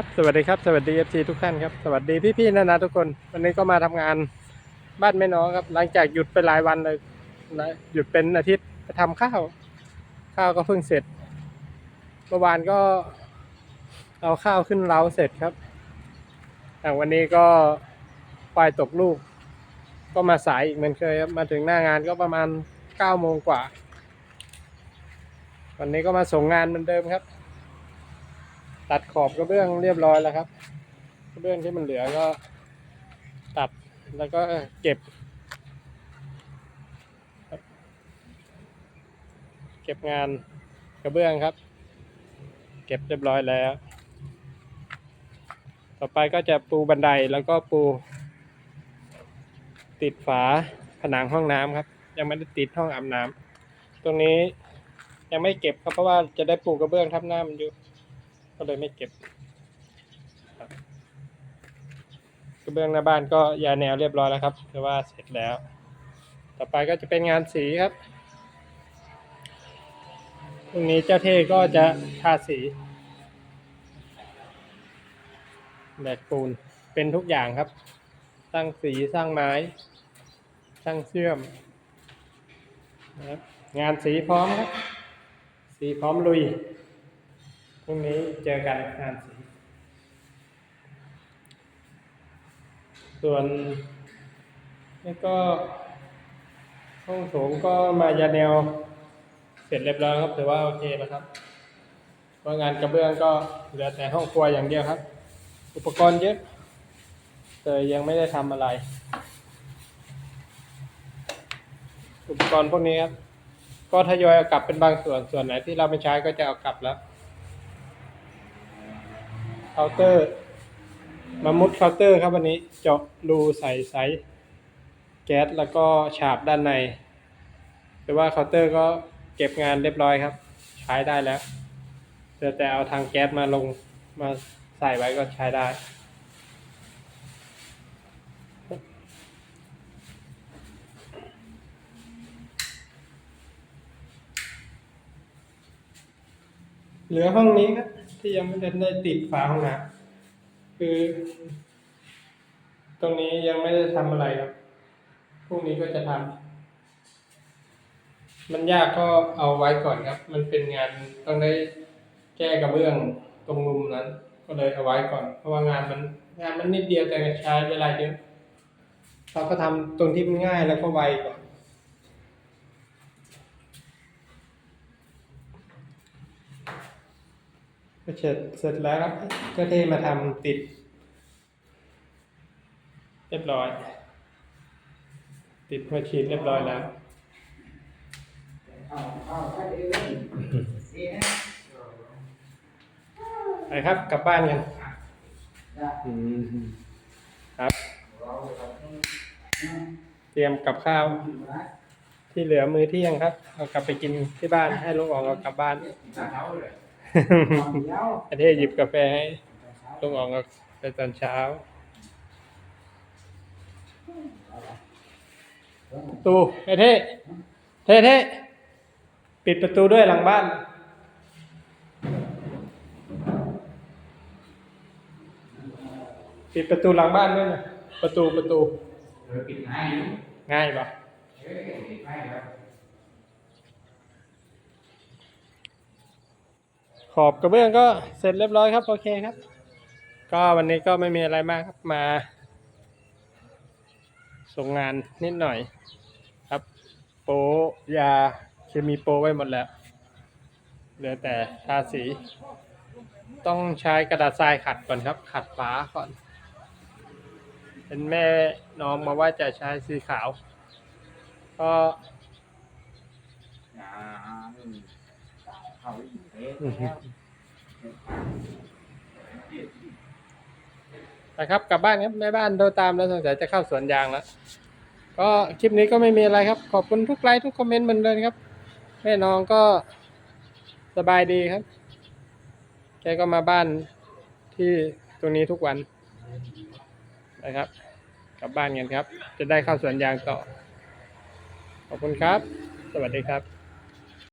ครับสวัสดีครับสวัสดีเอฟซีทุกท่านครับสวัสดีพี่ๆนานาทุกคน วันนี้ก็มาทำงานบ้านแม่น้องครับ หลังจากหยุดไปหลายวันเลยนะหยุดเป็นอาทิตย์ไปทำข้าว ข้าวก็เพิ่งเสร็จเมื่อวานก็เอาข้าวขึ้นเล้าเสร็จครับแต่วันนี้ก็ควายตกลูก ก็มาสายอีกเหมือนเคยครับมาถึงหน้างานก็ประมาณเก้าโมงกว่า วันนี้ก็มาส่งงานเหมือนเดิมครับ ตัดขอบกระเบื้องเรียบร้อยแล้วครับกระเบื้องที่มันเหลือก็ตัดแล้วก็เก็บ เก็บงานกระเบื้องครับ เก็บเรียบร้อยแล้ว ต่อไปก็จะปูบันไดแล้วก็ปู ติดฝาผนังห้องน้ำครับ ยังไม่ได้ติดห้องอาบน้ำตรงนี้ยังไม่เก็บครับเพราะว่าจะได้ปูกระเบื้องทับหน้ามันอยู่ ก็เลยไม่เก็บกระเบื้องหน้าบ้านก็ยาแนวเรียบร้อยแล้วครับคือว่าเสร็จแล้ว ต่อไปก็จะเป็นงานสีครับพรุ่งนี้เจ้าเท่ก็จะทาสีแบกปูนเป็นทุกอย่างครับ สร้างสีสร้างไม้ สร้างเชื่อมงานสีพร้อมครับ สีพร้อมลุย รุ่งนี้เจอกันงานสีส่วนนี่ก็ห้องโถงก็มายาแนว เสร็จเรียบร้อยครับถือว่าโอเคนะครับเพราะงานกระเบื้องก็เหลือแต่ห้องครัวอย่างเดียวครับ อุปกรณ์เยอะแต่ยังไม่ได้ทำอะไร อุปกรณ์พวกนี้ครับก็ทยอยเอากลับเป็นบางส่วนส่วนไหนที่เราไม่ใช้ก็จะเอากลับแล้วาน์เตอร์ มามุดเคาน์เตอร์ครับวันนี้เจาะรูใส่ไซส์แก๊สแล้วก็ฉาบด้านในแต่ว่าเคาน์เตอร์ก็เก็บงานเรียบร้อยครับ ใช้ได้แล้วเหลือแต่เอาทางแก๊สมาลงมาใส่ไว้ก็ใช้ได้ เหลือห้องนี้ครับ ที่ยังไม่ได้ได้ติดฝาห้องน้ำคือ ตรงนี้ยังไม่ได้ทำอะไรครับพรุ่งนี้ก็จะทำมันยากก็เอาไว้ก่อนครับ มันเป็นงานต้องได้แก้กระเบื้องตรงมุมนั้น ก็เลยเอาไว้ก่อน เพราะว่างานมันงานมันนิดเดียวแต่ใช้เวลาเยอะเราก็ทำตรงที่มันง่ายแล้วก็ไวก่อน เสร็จเสร็จแล้วก็เทมาทำติด เรียบร้อย ติดหัวฉีดเรียบร้อยแล้วไปครับกลับบ้านกันครับ เตรียมกับข้าว ที่เหลือมือเที่ยงครับ เอากลับไปกินที่บ้านให้ลูกออกเอากลับบ้าน ประเทศหยิบกาแฟให้ลุงอองไปตอนเช้าประตูเท่เท่เท่เท่ปิดประตูด้วยหลังบ้านปิดประตูหลังบ้านด้วยนะประตูประตูปิดง่ายอยู่ง่ายปะ เอ้ยปิดง่ายครับ ขอบกระเบื้องก็เสร็จเรียบร้อยครับ โอเคครับ ก็วันนี้ก็ไม่มีอะไรมากครับมา ส่งงานนิดหน่อย ครับ โปยาเคมีโปไว้หมดแล้วเหลือแต่ทาสี ต้องใช้กระดาษทรายขัดก่อนครับ ขัดฝาก่อน เป็นแม่น้องมาว่าจะใช้สีขาว ก็อ่ นะครับกลับบ้านครับแม่บ้านโทรตามแล้วสงสัยจะเข้าสวนยางแล้วก็คลิปนี้ก็ไม่มีอะไรครับ ขอบคุณทุกไลค์ทุกคอมเมนต์เหมือนเดิมครับแม่น้องก็สบายดีครับแกก็มาบ้านที่ตรงนี้ทุกวันนะครับ กลับบ้านกันครับ จะได้เข้าสวนยางต่อ ขอบคุณครับ สวัสดีครับ